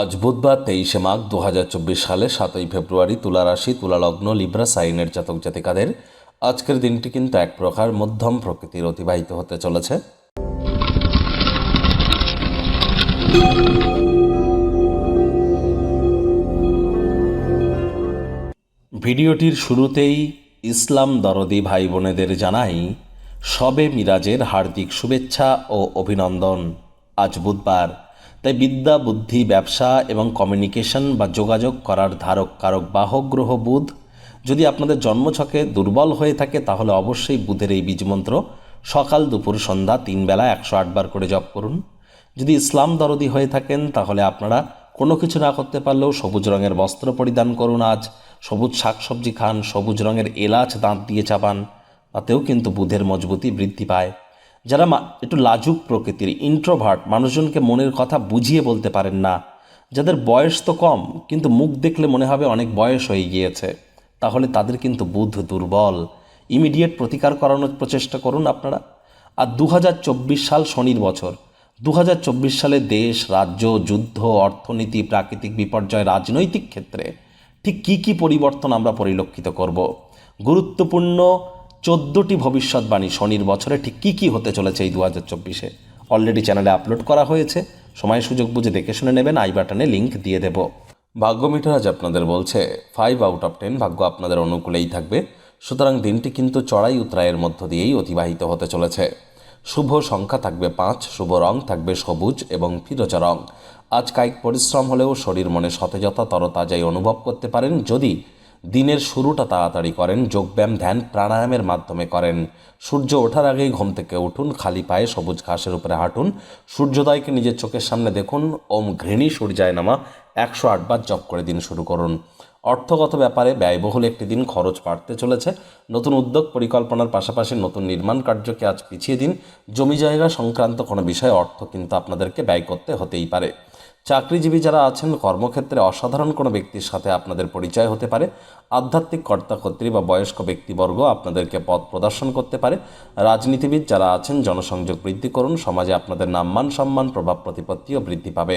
আজ বুধবার তেইশে মাঘ দু হাজার চব্বিশ সালে সাতই ফেব্রুয়ারি তুলা রাশি তুলা লগ্ন লিব্রা, সাইনের জাতক জাতিকাদের আজকের দিনটি কিন্তু এক প্রকার মধ্যম প্রকৃতির অতিবাহিত হতে চলেছে। ভিডিওটির শুরুতেই ইসলাম দরদি ভাই বোনেদের জানাই, সবে মিরাজের হার্দিক শুভেচ্ছা ও অভিনন্দন। আজ বুধবার তাই বিদ্যা বুদ্ধি, ব্যবসা এবং কমিউনিকেশন বা যোগাযোগ করার ধারক, কারক বাহক গ্রহ বুধ। যদি আপনাদের জন্মছকে দুর্বল হয়ে থাকে, তাহলে অবশ্যই বুধের এই বীজমন্ত্র সকাল দুপুর সন্ধ্যা তিন বেলা একশো আটবার করে জপ করুন। যদি ইসলাম দরদি হয়ে থাকেন, তাহলে আপনারা কোনো কিছু না করতে পারলেও সবুজ রঙের বস্ত্র পরিধান করুন আজ। সবুজ শাকসবজি খান, সবুজ রঙের এলাচ দাঁত দিয়ে চাপান, তাতেও কিন্তু বুধের মজবুতি বৃদ্ধি পায়। যারা একটু লাজুক প্রকৃতির ইন্ট্রোভার্ট মানুষজনকে মনের কথা বুঝিয়ে বলতে পারেন না। যাদের বয়স তো কম, কিন্তু মুখ দেখলে মনে হবে অনেক বয়স হয়ে গিয়েছে। তাহলে তাদের কিন্তু বুধ দুর্বল। ইমিডিয়েট প্রতিকার করানোর প্রচেষ্টা করুন আপনারা। আর দু হাজার চব্বিশ সাল শনির বছর। দু হাজার চব্বিশ সালে দেশ, রাজ্য, যুদ্ধ, অর্থনীতি, প্রাকৃতিক বিপর্যয়, রাজনৈতিক ক্ষেত্রে ঠিক কী কী পরিবর্তন আমরা পরিলক্ষিত করব? গুরুত্বপূর্ণ চোদ্দোটি ভবিষ্যৎবাণী শনির বছরে ঠিক কী কী হতে চলেছে এই দু হাজার চব্বিশে অলরেডি চ্যানেলে আপলোড করা হয়েছে। সময় সুযোগ বুঝে দেখে শুনে নেবেন, আই বাটনে লিঙ্ক দিয়ে দেব। ভাগ্য মিটার আজ আপনাদের বলছে ফাইভ আউট অফ টেন ভাগ্য আপনাদের অনুকূলেই থাকবে। সুতরাং দিনটি কিন্তু চড়াই উতরায়ের মধ্য দিয়েই অতিবাহিত হতে চলেছে। শুভ সংখ্যা থাকবে পাঁচ, শুভ রং থাকবে সবুজ এবং ফিরোজা রং। আজ কায়িক পরিশ্রম হলেও শরীর মনে সতেজতা, তরতাজাই অনুভব করতে পারেন। যদি দিনের শুরুটা তাড়াতাড়ি করেন যোগব্যায়াম ধ্যান, প্রাণায়ামের মাধ্যমে করেন। সূর্য ওঠার আগেই ঘুম থেকে উঠুন, খালি পায়ে সবুজ ঘাসের উপরে হাঁটুন। সূর্যোদয়কে নিজের চোখের সামনে দেখুন, ওম ঘৃণী সূর্যায় নামা, একশো আটবার জপ করে দিন শুরু করুন। অর্থগত ব্যাপারে ব্যয়বহুল একটি দিন খরচ বাড়তে চলেছে। নতুন উদ্যোগ পরিকল্পনার পাশাপাশি নতুন নির্মাণ কার্যকে আজ পিছিয়ে দিন। জমি জায়গা সংক্রান্ত কোনো বিষয়ে অর্থ কিন্তু আপনাদেরকে ব্যয় করতে হতেই পারে। চাকরিজীবী যারা আছেন, কর্মক্ষেত্রে অসাধারণ কোনো ব্যক্তির সাথে আপনাদের পরিচয় হতে পারে। আধ্যাত্মিক কর্তাকর্ত্রী বা বয়স্ক ব্যক্তিবর্গ আপনাদেরকে পথ প্রদর্শন করতে পারে। রাজনীতিবিদ যারা আছেন, জনসংযোগ বৃদ্ধি করুন। সমাজে আপনাদের নাম্মান সম্মান, প্রভাব, প্রতিপত্তিও বৃদ্ধি পাবে।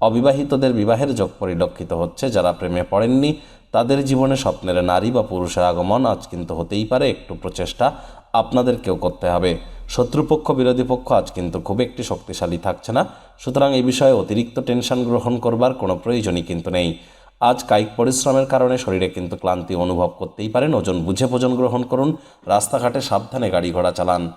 অবিবাহিতদের বিবাহের যোগ পরিলক্ষিত হচ্ছে যারা প্রেমে পড়েননি। তাদের জীবনে স্বপ্নের নারী বা পুরুষের আগমন আজ কিন্তু হতেই পারে একটু প্রচেষ্টা। আপনাদেরকেও করতে হবে। শত্রুপক্ষ, বিরোধী পক্ষ আজ কিন্তু খুব একটি শক্তিশালী থাকছে না। সুতরাং এই বিষয়ে অতিরিক্ত টেনশন গ্রহণ করবার কোনো প্রয়োজনই কিন্তু নেই। আজ কায়িক পরিশ্রমের কারণে শরীরে কিন্তু ক্লান্তি অনুভব করতেই পারেন। ওজন বুঝে ভোজন গ্রহণ করুন। রাস্তাঘাটে সাবধানে গাড়ি ঘোড়া চালান।